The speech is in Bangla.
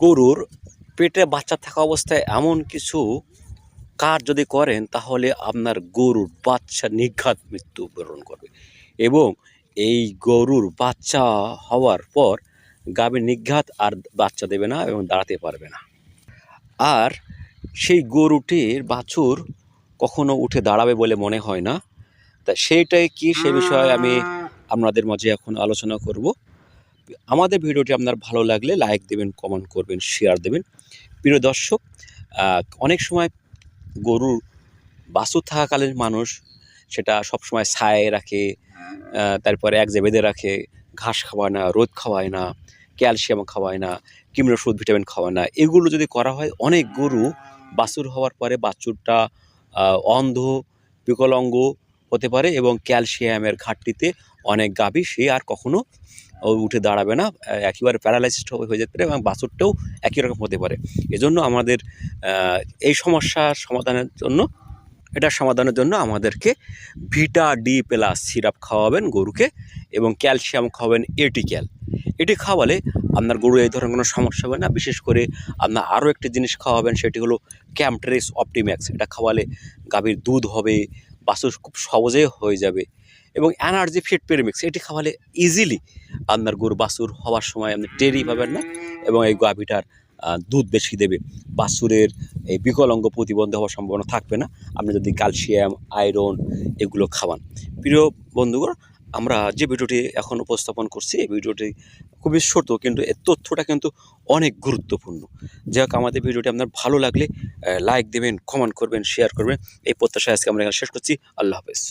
গরুর পেটে বাচ্চা থাকা অবস্থায় এমন কিছু কাজ যদি করেন, তাহলে আপনার গরুর বাচ্চা নিঘাত মৃত্যুবরণ করবে। এবং এই গরুর বাচ্চা হওয়ার পর গাভীর নিঘাত আর বাচ্চা দেবে না এবং দাঁড়াতে পারবে না। আর সেই গরুটির বাছুর কখনো উঠে দাঁড়াবে বলে মনে হয় না। তা সেইটাই কি? সে বিষয়ে আমি আপনাদের মাঝে এখন আলোচনা করব। আমাদের ভিডিওটি আপনার ভালো লাগলে লাইক দেবেন কমেন্ট করবেন শেয়ার দেবেন। প্রিয় দর্শক অনেক সময় গরুর বাছুর থাকাকালীন মানুষ সেটা সবসময় ছায়ে রাখে তারপরে এক যে বেঁধে রাখে, ঘাস খাওয়ায় না, রোদ খাওয়ায় না, ক্যালসিয়াম খাওয়ায় না, কিমড়ো ওষুধ, ভিটামিন খাওয়ায় না। এগুলো যদি করা হয়, অনেক গরু বাছুর হওয়ার পরে বাছুরটা অন্ধ, বিকলাঙ্গ হতে পারে এবং ক্যালসিয়ামের ঘাটতিতে অনেক গাভী সে আর কখনো উঠে দাঁড়াবে না। একেবারে প্যারালাইসিস হয়ে যেতে পারে এবং বাছুরটাও একই রকম হতে পারে। এজন্য আমাদের এই সমস্যার সমাধানের জন্য এটা সমাধানের জন্য আমাদেরকে ভিটা ডি প্লাস সিরাপ খাওয়াবেন গরুকে এবং ক্যালসিয়াম খাওয়াবেন এটিক্যাল এটি খাওয়ালে আপনার গরু এই ধরনের কোনো সমস্যা হবে না। বিশেষ করে আপনার আরও একটি জিনিস খাওয়াবেন, সেটি হলো ক্যাম্পট্রেস অপটিম্যাক্স এটা খাওয়ালে গাভীর দুধ হবে, বাছুর খুব সহজেই হয়ে যাবে। এবং এনার্জি ফিট পেরিমিক্স, এটি খাওয়ালে ইজিলি আপনার গরু বাছুর হওয়ার সময় আপনি টেরি পাবেন না এবং এই গাভীটার দুধ বেশি দেবে। বাছুরের এই বিকলাঙ্গ প্রতিবন্ধ হওয়ার সম্ভাবনা থাকবে না। আপনি যদি ক্যালসিয়াম, আয়রন এগুলো খাওয়ান। প্রিয় বন্ধুগণ, আমরা যে ভিডিওটি এখন উপস্থাপন করছি, এই ভিডিওটি খুবই ছোট কিন্তু এর তথ্যটা কিন্তু অনেক গুরুত্বপূর্ণ। যাই হোক, আমাদের ভিডিওটি আপনার ভালো লাগলে লাইক দেবেন কমেন্ট করবেন শেয়ার করবেন। এই প্রত্যাশা আজকে আমরা এখানে শেষ করছি। আল্লাহ হাফেজ।